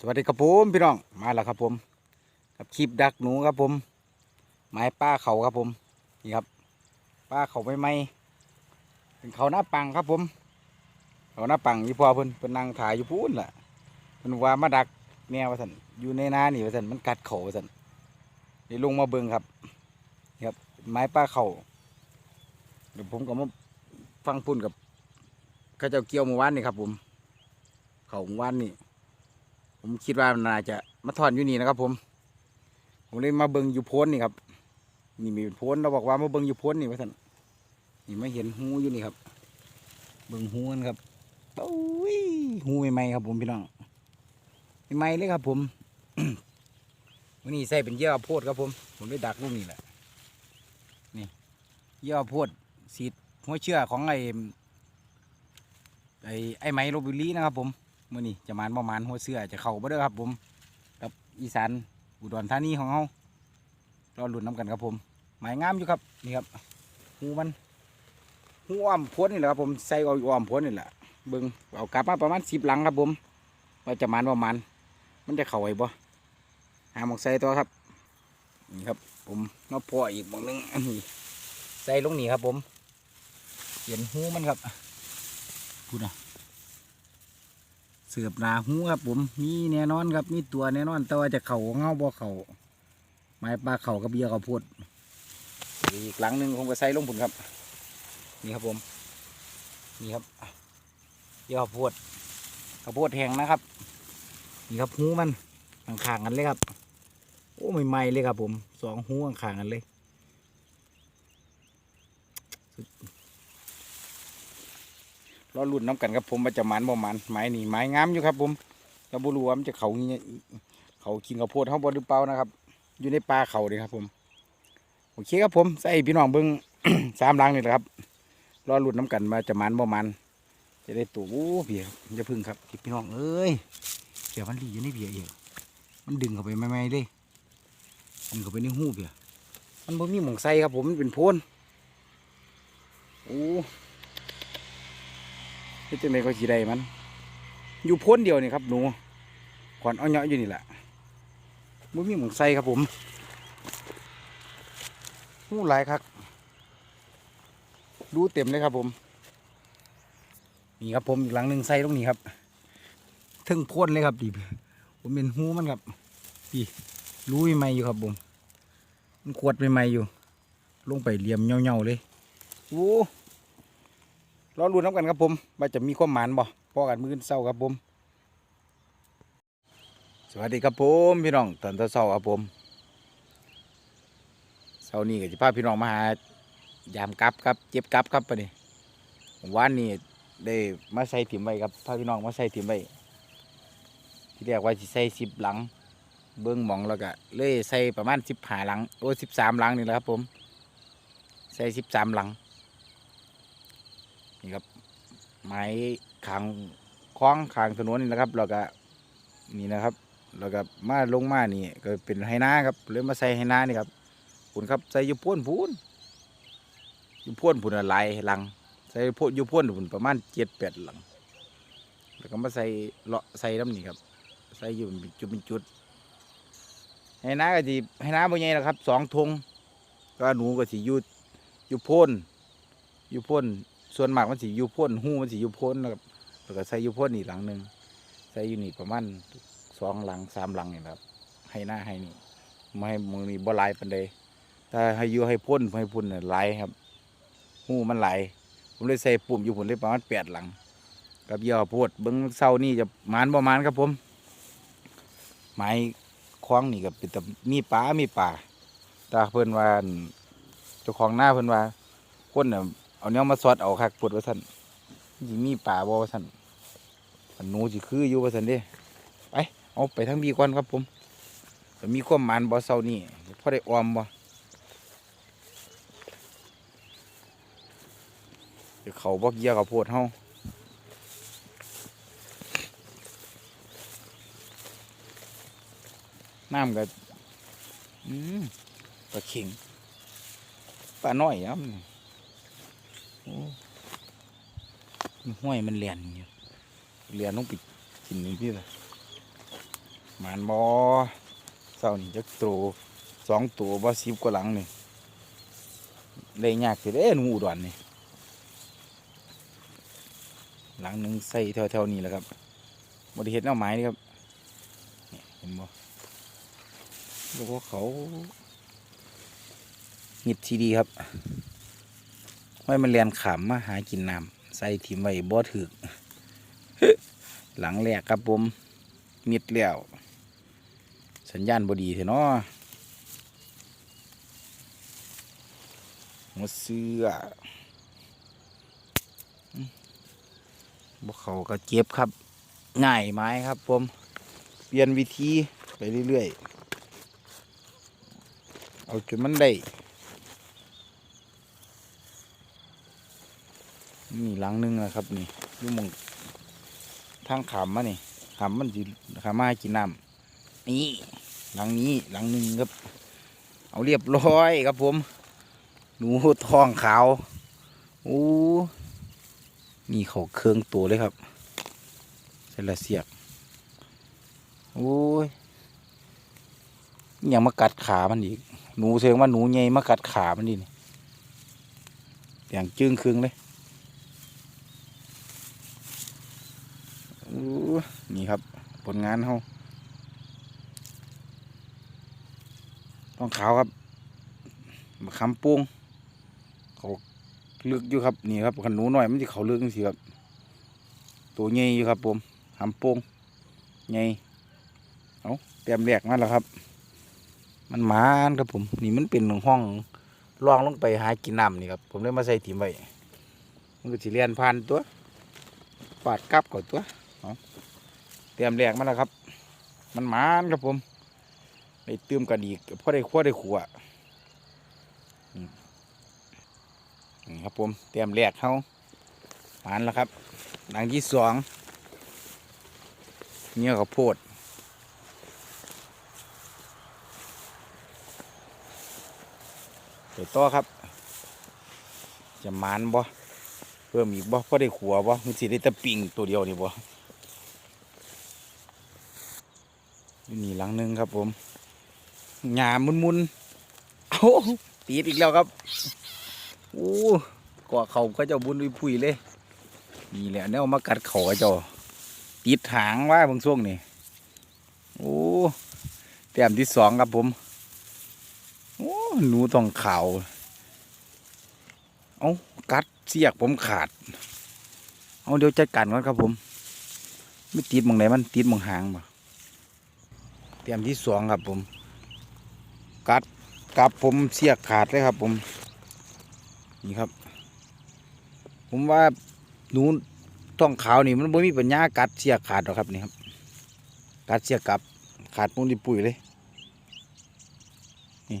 สวัสดีครับผมพี่น้องมาแล้วครับผมกับคลิปดักหนูครับผมไม้ป้าเขาครับผมนี่ครับ ป้าเขาไม่ไม่เป็นเขาหน้าปังครับผมเขาหน้าปังยี่พ่อเพิ่นเพิ่นนั่งถ่ายอยู่พูนล่ะเพิ่นว่ามาดักแมวว่าสันอยู่ในนานี่ว่าสันมันกัดเขาว่าสันเดี๋ยวลงมาเบิ่งครับนี่ครับ ไม้ป้าเขาเดี๋ยวผมก็มาฟังพุ่นกับข้าเจ้าเกี่ยวเมื่อวานนี่ครับผม เขาเมื่อวานนี่ ผมคิดว่ามันน่าจะมาถอนอยู่นี่นะครับ ผม ผมเลยมาเบิงอยู่โพ้นนี่ครับ นี่มีโพ้นเราบอกว่ามาเบิงอยู่โพ้นนี่ว่าท่านนี่ไม่เห็นหูอยู่นี่ครับ เบิงหูกันครับโอ้ยหูใหม่ๆครับ ผมพี่น้องใหม่เลยครับ ผมวันนี้ใส่เป็นเยื่อโพดครับผม ผมได้ดักลูกนี่แหละนี่เยื่อโพดสีดหัวเชื่อของไอ้ไอ้ไอ้ไม้โรบิลลี่นะครับผม มื่อนี้จะมานประมาณหัวเสือจะเข้าบ่เด้อครับ ผม กับอีสานอุดรธานีของเฮารอลุ้นน้ำกันครับผมหมายงามอยู่ครับนี่ครับหูมันหูอ้อมพ้นนี่แหละครับผมใส่เอาอ้อมพ้นนี่แหละเบิ่งเอากลับมาประมาณสิบหลังครับผมว่าจะมานประมาณมันจะเข้าไว้บ่หาหมองใส่ตัวครับนี่ครับ ผมมาพออีกหมองหนึงอันนี้ใส่ลงนี่ครับผมเห็นหูมันครับพูดนะ เสือบนาหูครับผมมีแน่นอนครับมีตัวแน่นอนแต่ว่าจะเข่าเงาบ่เข่าไม้ปลาเข่ากับเบียร์เขาพูดอีกหลังหนึ่งผมก็ใส่ลงผุนครับ นี่ครับผม นี่ครับเบียร์เขาพูดข้าวโพดแหงนะครับ นี่ครับหูมันข้างๆกันเลยครับโอ้ใหม่ๆเลยครับผมสองหูข้างๆกันเลย รอรุ่นน้ำกันครับผมว่าจะหมันบ่หมันไม้นี่ไม้งามอยู่ครับ ผมกระบุรุวมันจะเขาเงี้ยเขากินข้าวโพดเขาบ่หรือเปล่านะครับ อยู่ในป่าเขาเลยครับ ผมโอเคครับผมใส่พี่น้องเบิ้งสามลังนี่แหละครับรอรุ่นน้ำกันว่าจะหมันบ่หมันจะได้ตัวโอ้เบียร์จะพึ่งครับพี่น้องเอ้ยเบียร์มันดีอยู่ในเบียร์เองมันดึงเข้าไปไม่ไม่เลยดึงเข้าไปในหูเบียร์มันบ่มีหมองใส่ครับ ผมมันเป็นโพนโอ้ เฮ็ดจังไดก็สิได้มัน อยู่พ้นเดียวนี่ครับหนูขอนเอาเหยาะอยู่นี่แหละบ่มีหมองใส่ครับผมหูหลายครับ ดูเต็มเลยครับผม นี่ครับผมอีกหลังหนึ่งใส่ตรงนี้ครับทึ่งพ่นเลยครับดิผมเป็นหูมันครับดีรู้ใหม่อยู่ครับผมมันขวดใหม่ๆอยู่ ลงไปเหลี่ยมเงาๆเลยโอ้ รอรุนน้ำกันครับผมว่าจะมีความหมานบ่พอกันมือเช้าครับผม สวัสดีครับผมพี่น้องตอนเช้าครับผมเช้านี้ก็จะพาพี่น้องมาหายามกับครับเจ็บกับครับปะนี่วันนี้ได้มาใส่ถิ่มไว้ครับพาพี่น้องมาใส่ถิ่มไว้ที่เรียกว่าสิใส่สิบหลัง เบิ้องมองแล้วก็เลยใส่ประมาณสิบหาหลังโอ้สิบสามหลังนี่แหละครับผม ใส่สิบสามหลัง นี่ครับ ไม้ขางคล้องขางถนนนี่นะครับแล้วก็นี่นะครับแล้วก็มาลงมานี่ก็เป็นไฮนาครับเลยมาใส่ไฮนานี่ครับผุนครับใส่ยูพ่นพูนยูพ่นผุนหลายหลัง ใส่พ่นยูพ่นผุนประมาณเจ็ดแปดหลัง แล้วก็มาใส่เลาะใส่น้ำนี่ครับ ใส่อยู่เป็นจุดเป็นจุดไฮนาก็สิไฮนาบ่ใหญ่นะครับสองทงก็หนูก็สิอยูยูพ่นยูพ่น ส่วนมากมันสียูพ่นหูมันสียูพ่นนะครับแล้วก็ใส่ยูพ่นอีกหลังหนึ่งใส่อยู่นี่ประมาณสองหลังสามหลังนี่ครับ ให้หน้าให้นี่ไม่ให้มือนี่บ่ลายปันใดถ้าให้อยูให้พ่นให้พ่นเนี่ยหลายครับหูมันไหลผมเลยใส่ปุ่มอยู่ผมเลยประมาณแปดหลังกับยาโพดเบิ้งเศร้านี่จะมานประมาณครับผมไม้คล้องนี่กับเป็นแต่มีปลามีป่าตาเพิ่นว่าอั่นเจ้าของหน้าเพิ่นว่าคนเนี่ย เอาเนี้ยมาสอดเอาคักปวดว่าสันยิมีป่าบ่ว่าสันอันหนูสิคืออยู่ว่าสันเด้ไปเอาไปทั้งบีก่อนครับผมจะมีความมันบ่เศร้านี่พอได้ออมบ่เดี๋ยวเขาบ่เกี่ยวกับโพดเฮาน้ำก็อืมปลาเข็งปลาน้อยครับ มันห้วยมันเหลียนอยู่เลียนต้องไปกินนี่พี่ละมานบอเศร้านี่จักตัวสองตัวบ่สิบกว่าหลังนี่ได้ยากสิเด้หนูอุดรนี่หลังหนึ่งใส่แถวๆนี้แหละครับบริเฮ็ดเอาไม้นี่ครับนี่เห็นบ่แล้วก็เขาหิดทีดีครับ ไว้มันเรียนขำมาหากินน้ำใส่ถิ่มไว้บ่ถึก หลังแรกครับผม มิดแล้ว สัญญาณบดีเถอะเนาะหัวเสื้อบ่เขาก็เจ็บครับ ง่ายไม้ครับผม เปลี่ยนวิธีไปเรื่อยๆ เอาจนมันได้ นี่หลังหนึงนะครับ นี่ยุ่มงทางขามมานี่ขามมันสิขามมากินน้ำนี่หลังนี้หลังหนึงครับ เอาเรียบร้อยครับผมหนูทองขาวโอ้นี่เขาเครื่องตัวเลยครับเสร็จล้วเสียบโอ้ยยังมากัดขามันอีก หนูเสียงว่าหนูใหญ่มากัดขามันดินี่อย่างจึ้งครึ่งเลย โอ้ นี่ครับ ผลงานเขาต้องขาวครับมะขามปุ้งเขาลึกอยู่ครับนี่ครับขันหนูหน่อยมันจะเขาลึกจังสิครับ ตัวใหญ่อยู่ครับผมหามปุ้งใหญ่เอาเตรียมแหลกมาแล้วครับ มันหมานครับผม นี่มันเป็นห้องล่องลงไปหากินน้ำนี่ครับ ผมเลยมาใส่ถิ่มไว้มันก็สิเลียนผ่านตัวปาดกลับก่อนตัว เตรียมแหลกมาแล้วครับ มันมานครับผมได้เติมกันอีกพอได้ขั้วได้ขัวนี่ครับผมเตรียมแหลกเขาหมานแล้วครับหลังที่สองเนี่ยข้าวโพดไปต่อครับ จะมานบ่เพิ่มอีกบ่พอได้ขัวบ่มันสิได้แตะปิงตัวเดียวนี่บ่ อยู่ นี่หลังหนึงครับผมหยามุนมุนๆเอาตีดอีกแล้วครับโอ้กว่าเขาก็จะบุญวิพุยเลยนี่แหละเนี่ยมากัดเขาก็เจ้าติดหางว่าบางช่วงนี่โอ้แต้มที่สองครับผมโอ้หนูต้องขาวเอากัดเสียกผมขาด เอาเดี๋ยวจัดการก่อนครับผม ไม่ติดมองไหนมันติดมองหางบ่ ตรียมที่สองครับผม กัดกับผมเสียขาดเลยครับผม นี่ครับ ผมว่าหนูท้องขาวนี่มันบ่มีปัญญากัดเสียขาดหรอกครับนี่ครับ กัดเสียกับขาดมุนดิปุ๋ยเลย นี่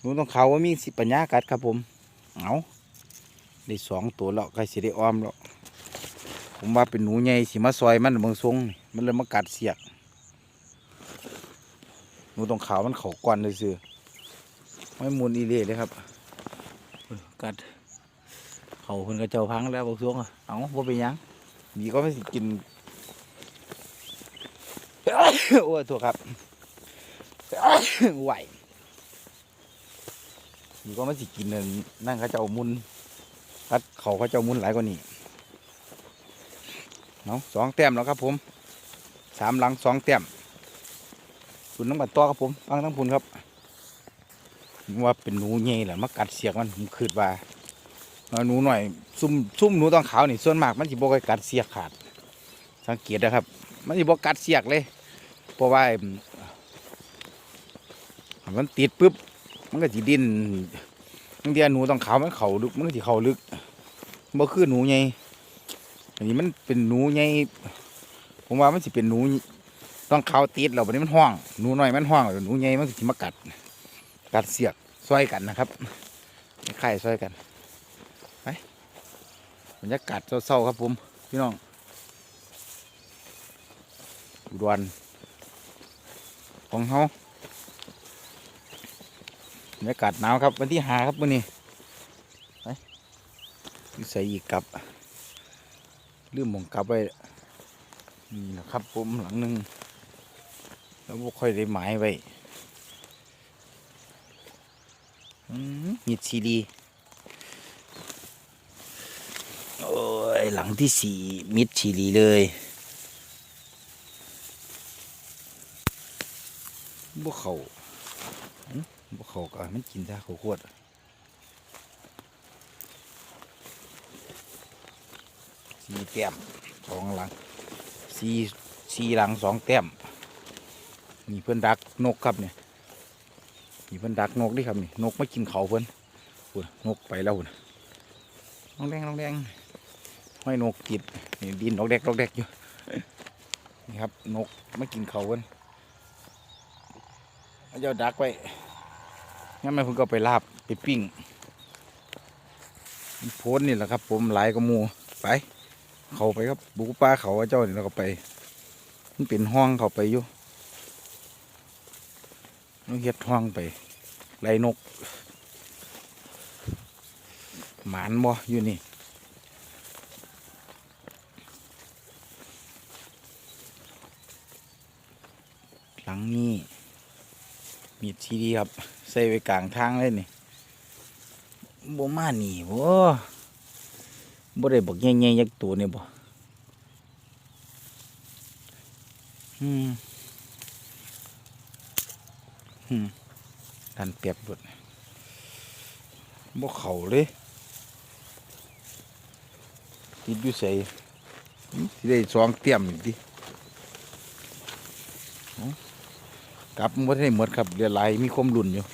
หนูท้องขาวว่ามีสิปัญญากัดครับผม เอาได้สองตัวแล้วใครสิได้อ้อมแล้วผมว่าเป็นหนูใหญ่สิมาซอยมันเบางทรงนี่มันเลยมากัดเสียก หนูตรงขาวมันเขากวนเลยซื้อๆไม่มุนอีเล่เลยครับเพิ่นกัดเขาเพิ่นกระเจ้าพังแล้วบอกซวงอะเอาบ่เป็นหยังมีก็ไม่สิกินโอ้ยตัวครับไหวมีก็ไม่สิกินนั่นนั่นเขาเจ้ามุนกัดเขาเขาเจ้ามุนหลายกว่านี้เนาะสองแต้มแล้วครับผมสามหลังสองแต้ม คุณน้ำบัดต่อครับผมฟังทั้งพุ่นครับ ว่าเป็นหนูใหญ่แหละมากัดเสียกมันผมคืดว่าเอาหนูหน่อยซุ่มซุ่มหนูต้องขาวนี่ส่วนมากมันสิบกกัดเสียกขาด สังเกตนะครับ มันสิบกัดเสียกเลยเพราะว่ามันติดปุ๊บมันก็สิดิ้นบางทีหนูต้องขาวมันเข่าลึกมันก็สิเข่าลึกบ่คือหนูใหญ่อันนี้มันเป็นหนูใหญ่ผมว่ามันสิเป็นหนู ต้องเขาติดเราบัดนี้มันห้องหนูน้อยมันห้องหนูใหญ่มันก็สิมากัด กัดเสียกซอยกันนะครับไข่ซอยกันไปบรรยากาศเศร้าๆครับผมพี่น้องอุดรของเฮาบรรยากาศหนาวครับ วันที่หาครับวันนี้ไปใส่อีกกลับลืมมองกลับไว้นี่นะครับผมหลังหนึ่ง แล้วบ่ค่อยได้หมายไว้อืมมีดซีดีโอ้ยหลังที่สี่มิดชีรีเลยบ่เขาหึบ่เขาก็มันกินได้เขาวโคตรสี่แต้มสองหลังสี่สี่หลังสองแต้ม นี่เพื่อนดักนกครับเนี่ยนี่เพื่อนดักนกดิครับนี่นกไม่กินเขาเพื่อนพุ่นนกไปแล้วพุ่นน้องแดงน้องแดงห้อยนกกิดนี่ดินนกแดกนกแดกอยู่นี่ครับนกไม่กินเขาเพื่อนเอาเจ้าดักไว้งั้นแม่เพิ่นก็ไปลาบไปปิ้งโพสต์นี่แหละครับ ผมหลายกระมูไป เขาไปครับบุกป่าเขาว่าเจ้านี่เราก็ไป มันเป็นห้องเขาไปอยู่ น้องเฮ็ดห้องไปไล่นก หมานบ่อยู่นี่หลังนี้ มีดซีดีครับ ใส่ไว้กลางทางเลยนี่บ่มาหนีบ่บ่ได้บอกแง่ๆยักตัวนี่บ่อืม ดันเปียบเบิดบ่เข้าเลยติดอยู่ใส่ได้สองเตรียมนี่ดิเอ้ากลับบ่ได้หมดครับเรือหลายมีความรุนอยู่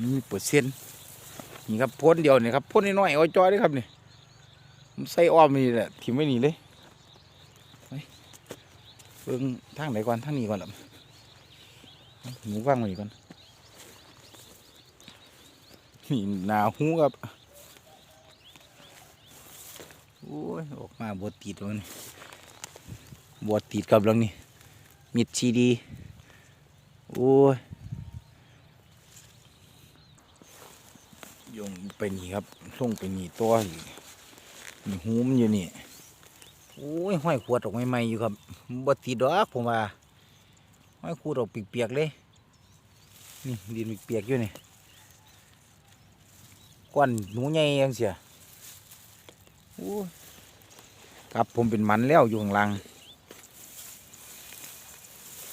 มีเปอร์เซ็นต์นี่ครับพ่นเดียวนี่ครับพ่นน้อยๆเอาจอยเด้อครับนี่ผมใส่อ้อมนี่แหละทิ้งไว้นี่เลยไปเบิ่งทางไหนก่อนทางนี้ก่อนล่ะ หมูว่างไว้นี่ก่อนนี่หนาหูครับโอ้ยออกมาบดติดแล้วนี่บดติดกับล้วนี่มิดชีดี โอ้ยยงไปนี่ครับส่งไปนี่ตัวอีกนี่หูมันอยู่นี่โอ้ยห้อยขวดออกใหม่ๆอยู่ครับบ่ติดดอกผมว่าห้อยขวดออกเปียกๆเลย นี่ดินเปียกอยู่นี่ก้อนหนูใหญ่ยังเสียครับผมเป็นมันแล้วอยู่ข้างล่าง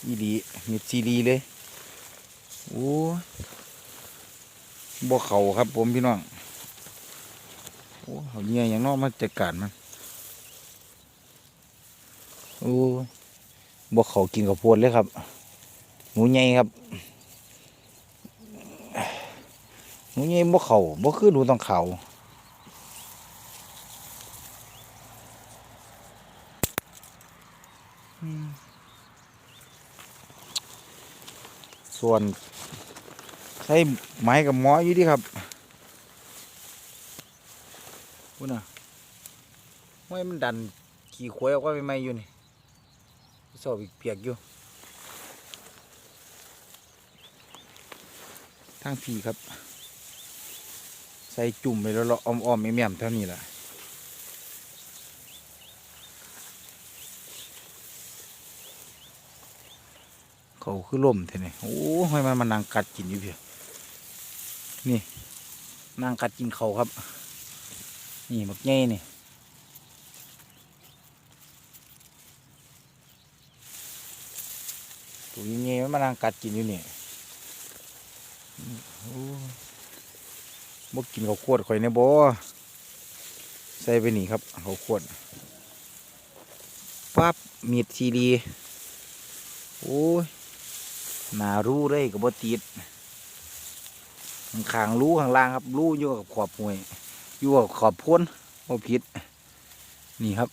อีดีมีซีดีเลยโอ้บ่เข่าครับผมพี่น้องโอ้เอาเนี่ยอย่างนอกมาจัดการมันโอ้บ่เขากินกับโพดเลยครับ หนูใหญ่ครับ หนูใหญ่บ่เขาบ่คือหนูต้องเขาส่วนใช้ไม้กับหมออยู่ดีครับพูดน่ะห้อยมันดันขี่ขวยออกมาใหม่อยู่นี่สอบอีกเปียกอยู่ ทางพี่ครับ ใส่จุ่มไปแล้วเราอ้อมๆแม่มๆเท่านี้แหละเขาคือล่มเท่นี่โอ้ห้อยมันมันนางกัดกินอยู่เพียนี่นางกัดกินเขาครับ นี่บักใหญ่นี่ตัวใหญ่ๆมันมานั่งกัดกินอยู่นี่โอ้ บ่กินข้าวโพดข่อยในบ่ใส่ไปนี่ครับข้าวโพดปั๊บมีดซีดีโอ้ยหนารู้เลยกับบ่ติดขางรู้ข้างล่างครับรู้อยู่กับขอบหวยอยู่กับขอบพ้นบ่ผิด นี่ครับ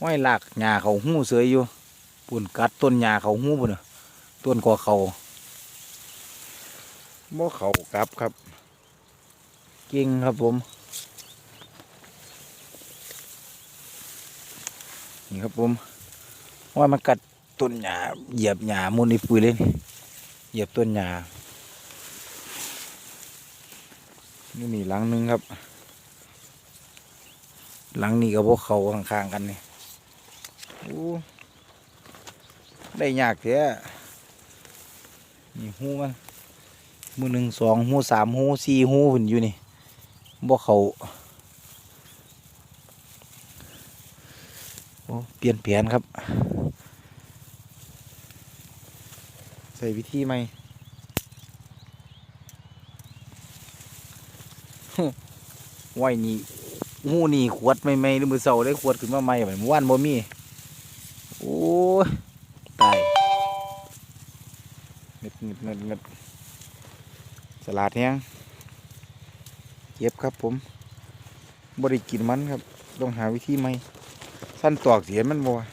ห้อยหลากหญ้าเขาหู้เสยอยู่ปุ่นกัดต้นหญ้าเขาหู้ปุ่นต้นกอเขา บ่เขากลับครับเก่งครับผม นี่ครับผม ว่ามันกัดต้นหญ้าเหยียบหญ้ามุนในปุ๋ยเลยนี่เหยียบต้นหญ้านี่มีหลังนึงครับ หลังนี้กับพวกเขาข้างๆกันนี่โอ้ได้ยากแท้นี่หูมัน มือหนึ่งสองหูสามหูสี่หูผุนอยู่นี่บ่เขาโอ้เปลี่ยนแผนครับ ใส่วิธีใหม่ไว้นี่หูนี่ขวดไม่ไม่หรือมือเสาได้ขวดขึ้นมาใหม่แบบเมื่อวานบ่มีโอ้ย สลัดแห้งเก็บครับผมบริกินมันครับ ต้องหาวิธีใหม่ สั้นตอกเสียมันบ่วะ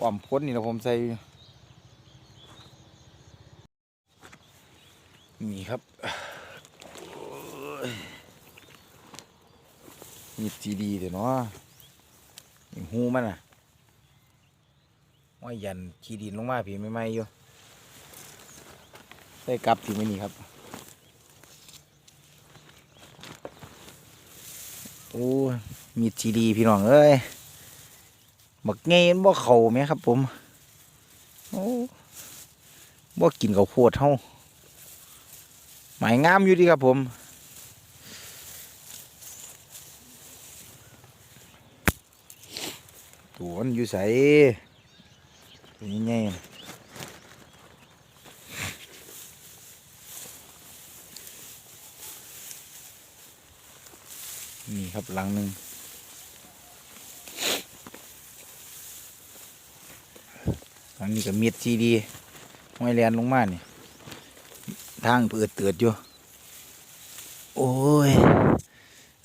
อ่อมพ้นนี่นะผมใส่ นี่ครับ มีจีดีเดี๋ยวเนาะย่างหูมันอะ ว่ายันขี้ดินลงมาพี่ไม่ไม่อยู่ได้กลับที่ไม่นี่ครับ โอ้มีจีดีพี่น้องเอ้ยบักเงี้ยบ่เข่าไหมครับผมโอ้บ่กินข้าวโพดเฮาหมายงามอยู่ดีครับผมตัวมันอยู่ใส่ นี่ไงนี่ครับหลังหนึ่งหลังนี้ก็เมียดซีดีห้อยแลนลงมานี่ทางเปิดเตือดอยู่ โอ้ย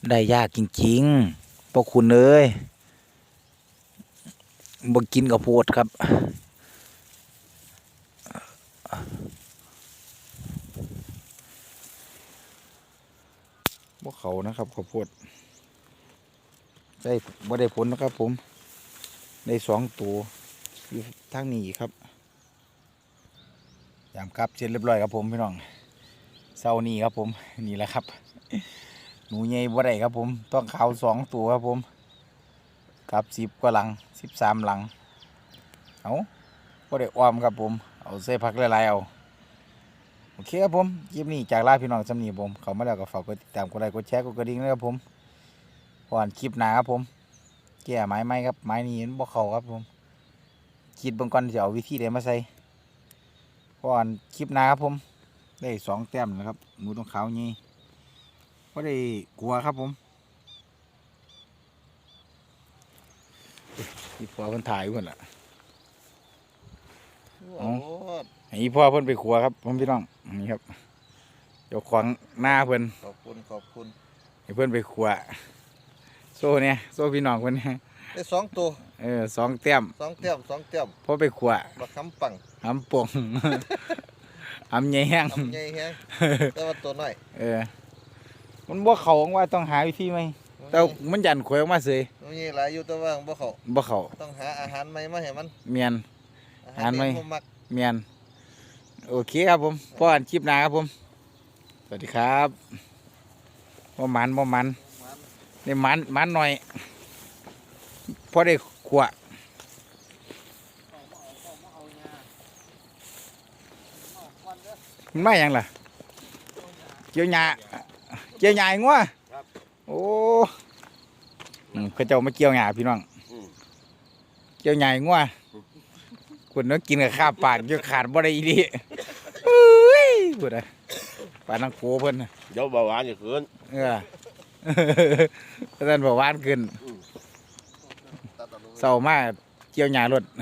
ได้ยากจริงๆพวกคุณเอ้ยบ่กินกับโพดครับ บ่เขานะครับข้าวโพดได้บ่ได้ผลนะครับ ผมได้สองตัวอยู่ทางนี้ครับยามกลับเสร็จเรียบร้อยครับผมพี่น้องเศร้านี้ครับผมนี่แหละครับ หนูใหญ่บ่ได้ครับผม ต้องขาวสองตัวครับผมครับสิบกว่าหลังสิบสามหลังเอาก็ได้ออมครับผม เอาเส้พักหลายๆเอา โอเคครับผมคลิปนี้จากลาพี่น้องสำนีผมเขามาแล้วก็ฝากกดติดตามกดไลค์กดแชร์กดกระดิ่งนะครับผมก่อนคลิปหน้าครับผม แก้ไม้ไหมครับไม้นี้มันบ่เข้าครับผมคิดเบางก่อนจะเอาวิธีใดมาใส่ก่อนคลิปหน้าครับผม ได้สองแต้มนะครับหนูต้องขาวนี่ก็ได้กลัวครับผมอีพ่อเพิ่นถ่ายเพิ่นล่ะโอ้โหให้อีพ่อเพิ่นไปขัวครับผมพี่น้อง นี่ครับเจ้าของหน้าเพิ่นขอบคุณขอบคุณให้เพิ่นไปขัวโซ่เนี่ยโซ่พี่น้องเพิ่นเนี่ยได้สองตัวเออสองแต้มสองเตี้ยมสองเตี้ยมพอไปขัวบักคำปังหำป่งหำใหญ่แห้งทำใหญ่แฮงแต่ว่าตัวน้อยเออ มันบ่เข้าว่าต้องหาวิธีไหมแต่มันยันขวยออกมาเสยมันมีหลายอยู่แต่ว่าบ่เขาบ่เข้าต้องหาอาหารใหม่มาให้มันเมียนอาอาหารใหม่ที่บ่มักเมียน โอเคครับผมพ่ออันคลิปหน้าครับผม สวัสดีครับบ่มันบ่มันได้มันมันหน่อยพอได้ขวมันมาอย่างล่ะเกี่ยวหญ้าเกี่ยวหญ้าอีงัวโอ้อืมเขาเจ้ามาเกี่ยวหญ้าพี่น้อง เกี่ยวหญ้าอีงัวคุณนึกกินกับข้าวปากจะขาดบ่ได้อีดีอุ้ย พูดอะปานนังโกเพิ่นน่ะเดี๋ยวเบาหวานจะขึ้นเออท่านบอกว่านขึ้นตัดออกลงเศร้ามากเกี่ยวหญ้ารถเ